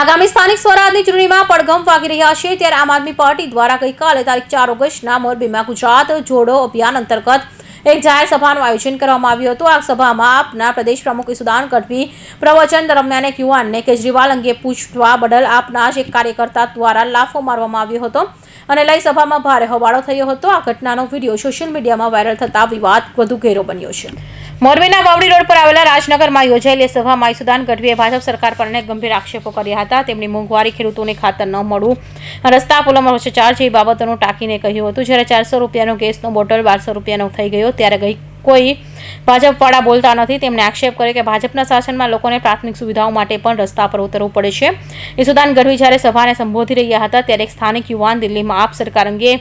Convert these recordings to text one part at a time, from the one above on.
આગામી સ્થાનિક સ્વરાજની ચૂંટણીમાં પડઘમ વાગી રહ્યા છે ત્યારે આમ આદમી પાર્ટી દ્વારા ગઈકાલે તારીખ ચાર ઓગસ્ટના મોરબીમાં ગુજરાત જોડો અભિયાન અંતર્ગત એક જાહેર સભાનું આયોજન કરવામાં આવ્યું હતું. આ સભામાં આપના પ્રદેશ પ્રમુખ ઈસુદાન ગઢવી પ્રવચન દરમિયાન એક યુવાનને કેજરીવાલ અંગે પૂછવા બદલ આપના જ એક કાર્યકર્તા દ્વારા લાફો મારવામાં આવ્યો હતો અને લઈ સભામાં ભારે હોબાળો થયો હતો. આ ઘટનાનો વીડિયો સોશિયલ મીડિયામાં વાયરલ થતા વિવાદ વધુ ઘેરો બન્યો છે. મોરબીના વાવડી રોડ પર આવેલા રાજનગરમાં યોજાયેલી સભામાં ઈસુદાન ગઢવીએ ભાજપ સરકાર પર અનેક ગંભીર આક્ષેપો કર્યા હતા. તેમની મોંઘવારી ખેડૂતોને ખાતર ન મળવું. રસ્તા પુલોમાં ભ્રષ્ટાચાર જેવી બાબતોનું ટાંકીને કહ્યું હતું. જ્યારે ચારસો રૂપિયાનો ગેસનો બોટલ બારસો રૂપિયાનો થઈ ગયો, ત્યારે ગઈ કોઈ ભાજપવાળા બોલતા નથી. તેમણે આક્ષેપ કર્યો કે ભાજપના શાસનમાં લોકોને પ્રાથમિક સુવિધાઓ માટે પણ રસ્તા પર ઉતરવું પડે છે. ઈસુદાન ગઢવી જ્યારે સભાને સંબોધી રહ્યા હતા, ત્યારે એક સ્થાનિક યુવાન દિલ્હીમાં આપ સરકાર અંગે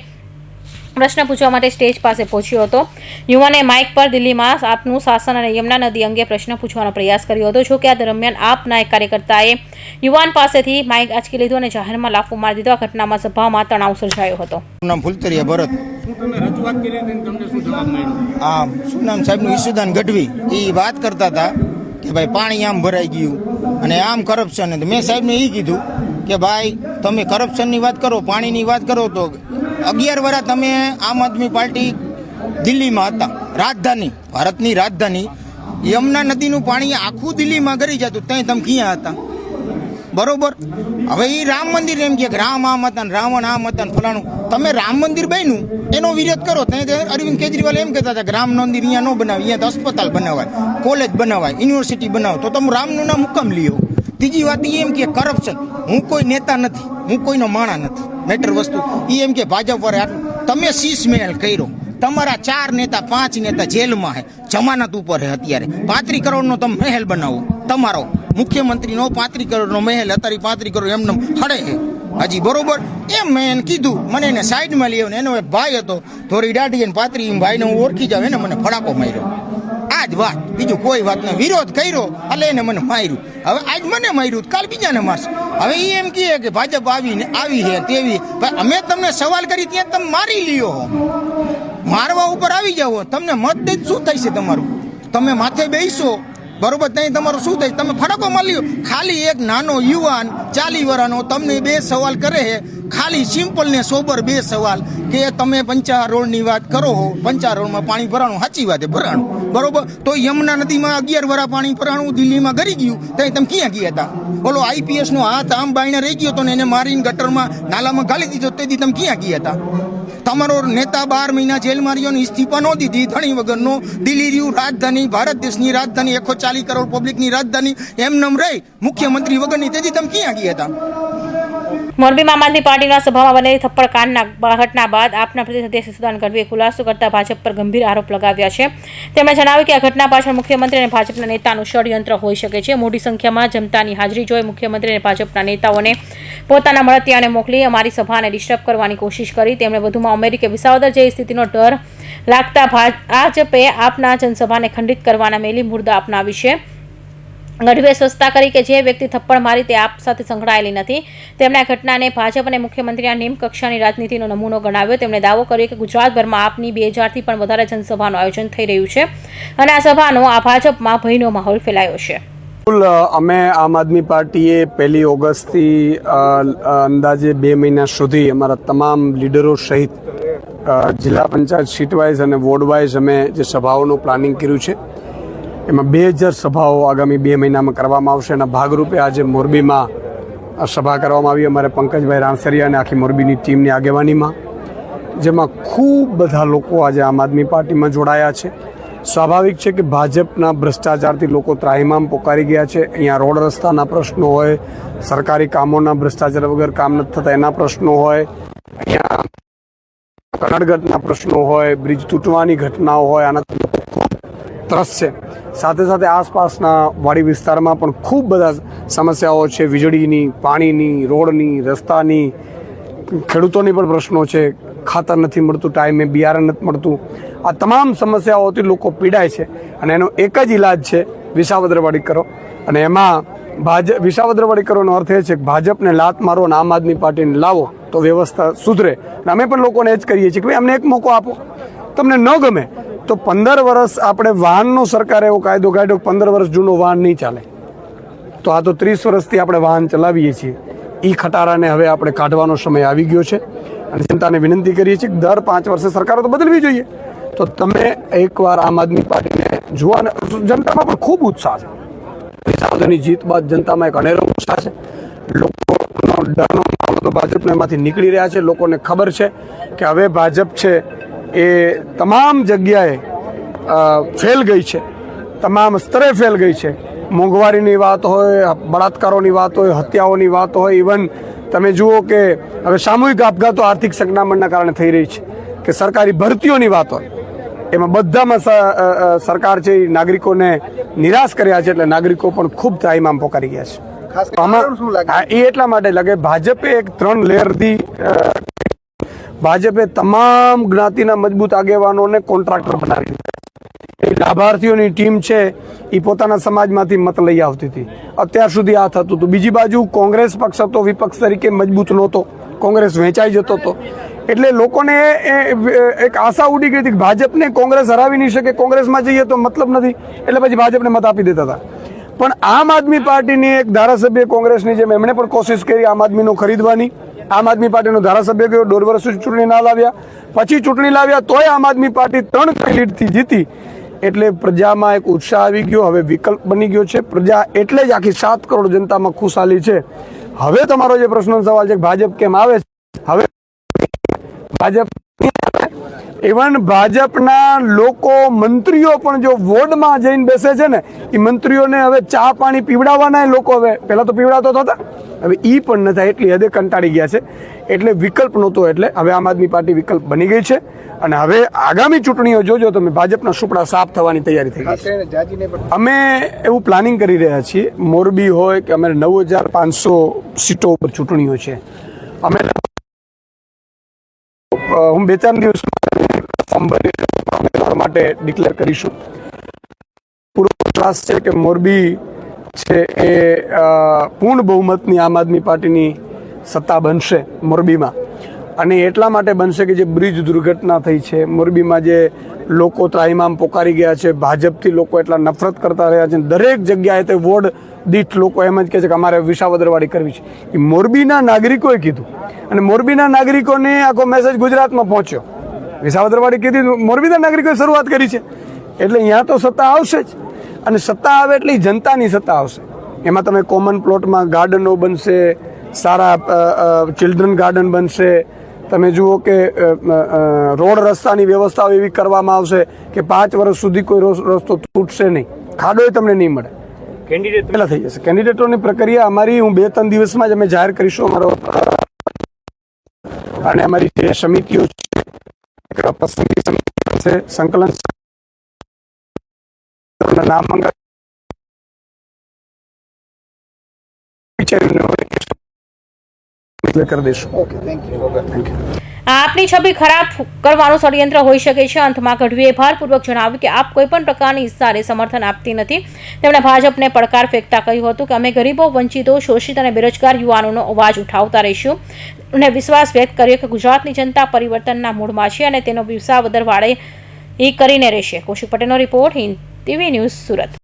પ્રશ્ન પૂછવા માટે સ્ટેજ પાસે પહોંચ્યો હતો. યુવાને માઇક પર દિલ્હીમાં આપનું શાસન અને યમુના નદી અંગે પ્રશ્ન પૂછવાનો પ્રયાસ કર્યો હતો. જોકે આ દરમિયાન આપના એક કાર્યકર્તાએ યુવાન પાસેથી માઇક આંચકી લીધો અને જાહેરમાં લાફો મારી દીધો. આ ઘટનામાં સભામાં તણાવ સર્જાયો હતો. નામ ફૂલતરિયા ભરત. શું તમે રજૂઆત કરી હતી ને તમને શું જવાબ મળ્યો? આ શું નામ સાહેબનું? ઈસુદાન ગઢવી. એ વાત કરતા હતા કે ભાઈ પાણી આમ ભરાઈ ગયું અને આમ કરપ્શન મેં સાહેબને એ કીધું કે ભાઈ તમે કરપ્શનની વાત કરો પાણીની વાત કરો તો અગિયાર વર્ષ તમે આમ આદમી પાર્ટી દિલ્હીમાં હતા. રાજધાની, ભારતની રાજધાની. યમુના નદીનું પાણી આખું દિલ્હીમાં ગરી જતું. ત્યાં તમે ક્યાં હતા? બરોબર? હવે એ રામ મંદિર એમ કે રામ આમ હતા રાવણ આમ હતા ફલાણું. તમે રામ મંદિર બન્યું? એનો વિરોધ કરો. ત્યાં અરવિંદ કેજરીવાલ એમ કહેતા હતા કે રામ મંદિર અહીંયા ન બનાવે, અહીંયા તો અસ્પતાલ બનાવાય, કોલેજ બનાવાય, યુનિવર્સિટી બનાવો. તો તમે રામનું નામ હુકમ લ્યો. ત્રીજી વાત એ એમ કે કરપ્શન. હું કોઈ નેતા નથી. હું કોઈનો માણા નથી. મેટર વસ્તુ. એ એમ કે ભાજપ વાળે આટલું. તમે શીશ મહેલ કર્યો. તમારા ચાર નેતા, પાંચ નેતા જેલમાં હે. જમાનત ઉપર હે અત્યારે. પાંત્રીસ કરોડનો તમે મહેલ બનાવો. તમારો. મુખ્યમંત્રીનો પાંત્રીસ કરોડનો મહેલ અત્યારે પાંત્રીસ કરોડ એમને હડે હે. હજી, બરોબર? એમ મેં એને કીધું. મને એને સાઈડમાં લઈ આવ્યો એનો ભાઈ હતો. થોડી દાઢી અને એમ ભાઈને હું ઓળખી જાવ એને મને ફડાકો માર્યો. જ વાત. બીજું કોઈ વાતનો વિરોધ કર્યો, એટલે એને મને માર્યું. હવે આજ મને માર્યું, કાલ બીજાને મારશે. હવે એ એમ કહે કે ભાજપ આવીને આવી છે તેવી. અમે તમને સવાલ કરી ત્યાં તમે મારી લ્યો. મારવા ઉપર આવી જાઓ. તમને મત દે જ શું થશે તમારું? તમે માથે બેસો. બરોબર ત્યાં તમારું શું થાય? તમે ફરકો મળ્યો ખાલી એક નાનો યુવાન ચાલી વરાનો તમને બે સવાલ કરે છે. ખાલી સિમ્પલ ને સોબર બે સવાલ કે તમે પંચા રોડની વાત કરો હો પંચા રોડમાં પાણી ભરાણું, સાચી વાત ભરાણું. બરોબર? તો યમુના નદીમાં અગિયાર વરા પાણી ભરાણું, દિલ્હીમાં ગરી ગયું. ત્યાં તમે ક્યાં ગયા હતા બોલો આઈપીએસ નો હાથ આમ બાઈને રહી ગયો તો ને એને મારીને ગટરમાં નાલામાં ગાલી દીધો તેથી તમે ક્યાં ગયા હતા તમારો નેતા બાર મહિના જેલમાં રહ્યો ને ઇસ્તીફા ન દીધી. ધણી વગરનો દિલ્હી રહ્યું રાજધાની, ભારત દેશની રાજધાની એકસો ચાલીસ કરોડ પબ્લિકની રાજધાની, એમ રહી મુખ્યમંત્રી વગરની. તેથી તમે ક્યાં ગયા હતા? મોરબીમાં આમ આદમી પાર્ટીના સભામાં બનેલી થપ્પડ કાંડના ઘટના બાદ આપના પ્રદેશ અધ્યક્ષ સુદાન ગઢવીએ ખુલાસો કરતા ભાજપ પર ગંભીર આરોપ લગાવ્યા છે. તેમણે જણાવ્યું કે આ ઘટના પાછળ મુખ્યમંત્રી અને ભાજપના નેતાનું ષડયંત્ર હોઈ શકે છે. મોટી સંખ્યામાં જનતાની હાજરી જોઈ મુખ્યમંત્રી અને ભાજપના નેતાઓને પોતાના મળતિયાને મોકલી અમારી સભાને ડિસ્ટર્બ કરવાની કોશિશ કરી. તેમણે વધુમાં ઉમેર્યું કે વિસાવદર જેવી સ્થિતિનો ડર લાગતા ભાજપે આપના જનસભાને ખંડિત કરવાના મેલી મુર્દા અપનાવી છે. ગઢવે સ્વચ્છતા કરી કે જે વ્યક્તિ થપ્પડ મારી તે આપ સાથે સંકળાયેલી નથી. તેમણે આ ઘટનાને ભાજપ અને મુખ્યમંત્રીના નિમ કક્ષાની રાજનીતિનો નમૂનો ગણાવ્યો. તેમણે દાવો કર્યો કે ગુજરાતભરમાં આપની બે હજારથી પણ વધારે જનસભાનું આયોજન થઈ રહ્યું છે અને આ સભાનો આ ભાજપમાં ભયનો માહોલ ફેલાયો છે. અમે આમ આદમી પાર્ટીએ પહેલી ઓગસ્ટથી અંદાજે બે મહિના સુધી અમારા તમામ લીડરો સહિત જિલ્લા પંચાયત સીટ વાઇઝ અને વોર્ડ વાઇઝ અમે જે સભાઓનું પ્લાનિંગ કર્યું છે, એમાં બે હજાર સભાઓ આગામી બે મહિનામાં કરવામાં આવશે એના ભાગરૂપે આજે મોરબીમાં સભા કરવામાં આવી. અમારે પંકજભાઈ રાણસરિયા અને આખી મોરબીની ટીમની આગેવાનીમાં, જેમાં ખૂબ બધા લોકો આજે આમ આદમી પાર્ટીમાં જોડાયા છે. સ્વાભાવિક છે કે ભાજપના ભ્રષ્ટાચારથી લોકો ત્રાહિમામ પોકારી ગયા છે. અહીંયા રોડ રસ્તાના પ્રશ્નો હોય, સરકારી કામોના ભ્રષ્ટાચાર વગર કામ નથી થતા એના પ્રશ્નો હોય, અહીંયા કનડગતના પ્રશ્નો હોય, બ્રિજ તૂટવાની ઘટનાઓ હોય આનાથી ત્રસ્ત છે. સાથે સાથે આસપાસના વાડી વિસ્તારમાં પણ ખૂબ બધા સમસ્યાઓ છે. વીજળીની, પાણીની, રોડની, રસ્તાની, ખેડૂતોની પણ પ્રશ્નો છે. ખાતર નથી મળતું ટાઈમે બિયારણ નથી મળતું. આ તમામ સમસ્યાઓથી લોકો પીડાય છે અને એનો એક જ ઈલાજ છે, વિસાવદ્રવાડી કરો. અને એમાં ભાજપ વિસાવદ્રવાડી કરોનો અર્થ એ છે કે ભાજપને લાત મારો અને આમ આદમી પાર્ટીને લાવો તો વ્યવસ્થા સુધરે. અને અમે પણ લોકોને એ જ કરીએ છીએ કે ભાઈ, અમને એક મોકો આપો. તમને ન ગમે તો પંદર વર્ષ આપણે વાહનનો સરકારે એવો કાયદો કાઢ્યો પંદર વર્ષ જૂનો વાહન નહીં ચાલે. તો આ તો ત્રીસ વર્ષથી આપણે વાહન ચલાવીએ છીએ. એ ખટારાને હવે આપણે કાઢવાનો સમય આવી ગયો છે. અને જનતાને વિનંતી કરીએ છીએ કે દર પાંચ વર્ષે સરકારો તો બદલવી જોઈએ. તો તમે એકવાર આમ આદમી પાર્ટીને જોવા જનતામાં પણ ખૂબ ઉત્સાહ છે. વિસાવદરની જીત બાદ જનતામાં એક અનેરો ઉત્સાહ છે. લોકોનો ડરનો માહોલ તો ભાજપને એમાંથી નીકળી રહ્યા છે. લોકોને ખબર છે કે હવે ભાજપ છે એ તમામ જગ્યાએ ફેલ ગઈ છે. તમામ સ્તરે ફેલ ગઈ છે. મોંઘવારીની વાત હોય બળાત્કારોની વાત હોય હત્યાઓની વાત હોય ઇવન તમે જુઓ કે હવે સામૂહિક આપઘાતો આર્થિક સંકનામણના કારણે થઈ રહી છે કે સરકારી ભરતીઓની વાત હોય એમાં બધામાં સરકાર છે એ નાગરિકોને નિરાશ કર્યા છે એટલે નાગરિકો પણ ખૂબ ત્રાહિમામ પોકારી ગયા છે આમાં એ એટલા માટે લાગે ભાજપે એક ત્રણ લેયરથી ભાજપે તમામ જ્ઞાતિના મજબૂત આગેવાનોને કોન્ટ્રાક્ટર બનાવી દીધા. લાભાર્થીઓની ટીમ છે, એ પોતાના સમાજમાંથી મત લઈ આવતી હતી. અત્યાર સુધી આ થતું હતું. બીજી બાજુ કોંગ્રેસ પક્ષ હતો, વિપક્ષ તરીકે મજબૂત નહોતો. કોંગ્રેસ વેચાઈ જતો હતો. એટલે લોકોને એક આશા ઉડી ગઈ હતી કે ભાજપને કોંગ્રેસ હરાવી નહીં શકે. કોંગ્રેસમાં જઈએ તો મતલબ નથી. એટલે પછી ભાજપને મત આપી દેતા હતા. પણ આમ આદમી પાર્ટીની એક ધારાસભ્ય કોંગ્રેસની જેમ એમણે પણ કોશિશ કરી આમ આદમીનો ખરીદવાની. આમ આદમી પાર્ટીનો ધારાસભ્ય ગયો, દોઢ વર્ષ ચૂંટણી ના લાવ્યા. પછી ચૂંટણી લાવ્યા તોય આમ આદમી પાર્ટી ત્રણ લીડથી જીતી. એટલે પ્રજામાં એક ઉત્સાહ આવી ગયો, હવે વિકલ્પ બની ગયો છે. પ્રજા એટલે જ આખી સાત કરોડ જનતામાં ખુશાલી છે. હવે તમારો જે પ્રશ્નનો સવાલ છે ભાજપ કેમ આવે છે? હવે ભાજપ ઇવન ભાજપના લોકો મંત્રીઓ પણ જો વોર્ડમાં જઈને બેસે છે ને એ મંત્રીઓને હવે ચા પાણી પીવડાવવાના લોકો હવે. પહેલાં તો પીવડાવતો હતા. હવે એ પણ ન થાય એટલી હદે કંટાળી ગયા છે. એટલે વિકલ્પ નહોતો એટલે હવે આમ આદમી પાર્ટી વિકલ્પ બની ગઈ છે. અને હવે આગામી ચૂંટણીઓ જોજો તમે ભાજપના સુપડા સાફ થવાની તૈયારી થઈ ગઈ છે. અમે એવું પ્લાનિંગ કરી રહ્યા છીએ મોરબી હોય કે અમે નવ હજાર પાંચસો સીટો ઉપર ચૂંટણીઓ છે. અમે હું બે ચાર દિવસ માટે ડિક્લેર કરીશું. પૂરો વિશ્વાસ છે કે મોરબી છે એ પૂર્ણ બહુમતની આમ આદમી પાર્ટીની સત્તા બનશે મોરબીમાં. અને એટલા માટે બનશે કે જે બ્રિજ દુર્ઘટના થઈ છે. મોરબીમાં જે લોકો ત્રાહિમામ પોકારી ગયા છે, ભાજપથી લોકો એટલા નફરત કરતા રહ્યા છે. દરેક જગ્યાએ તે વોર્ડ દીઠ લોકો એમ જ કહે છે કે અમારે વિસાવદરવાળી કરવી છે. એ મોરબીના નાગરિકોએ કીધું. અને મોરબીના નાગરિકોને આખો મેસેજ ગુજરાતમાં પહોંચ્યો. વિસાવદરવાળી કીધી, મોરબીના નાગરિકોએ શરૂઆત કરી છે. એટલે અહીંયા તો સત્તા આવશે જ. અને સત્તા આવે એટલે જનતાની સત્તા આવશે. એમાં તમે કોમન પ્લોટમાં ગાર્ડનો બનશે, સારા ચિલ્ડ્રન ગાર્ડન બનશે તમે જુઓ કે રોડ રસ્તાની વ્યવસ્થાઓ એવી કરવામાં આવશે કે પાંચ વર્ષ સુધી કોઈ રોસ- રસ્તો તૂટશે નહીં. ખાડોય તમને નહીં મળે. કેન્ડિડેટ પહેલા થઈ જશે. કેન્ડિડેટોની પ્રક્રિયા અમારી હું બે ત્રણ દિવસમાં જ અમે જાહેર કરીશું અમારો. અને અમારી જે સમિતિઓ છે પસંદગી સમિતિ છે સંકલન સમિતિઓના નામ એટલે કરી દઈશું. Okay thank you thank you આપની છબી ખરાબ કરવાનું ષડયંત્ર હોઈ શકે છે. અંતમાં ગઢવીએ ભારપૂર્વક જણાવ્યું કે આપ કોઈ પણ પ્રકારની ઇશારે સમર્થન આપતી નથી. તેમણે ભાજપને પડકાર ફેંકતા કહ્યું હતું કે અમે ગરીબો વંચિતો શોષિત અને બેરોજગાર યુવાનોનો અવાજ ઉઠાવતા રહીશું અને વિશ્વાસ વ્યક્ત કર્યો કે ગુજરાતની જનતા પરિવર્તનના મૂળમાં છે અને તેનો વિસાવદર વાળે એ કરીને રહેશે. કૌશિક પટેલનો report Hind TV News Surat.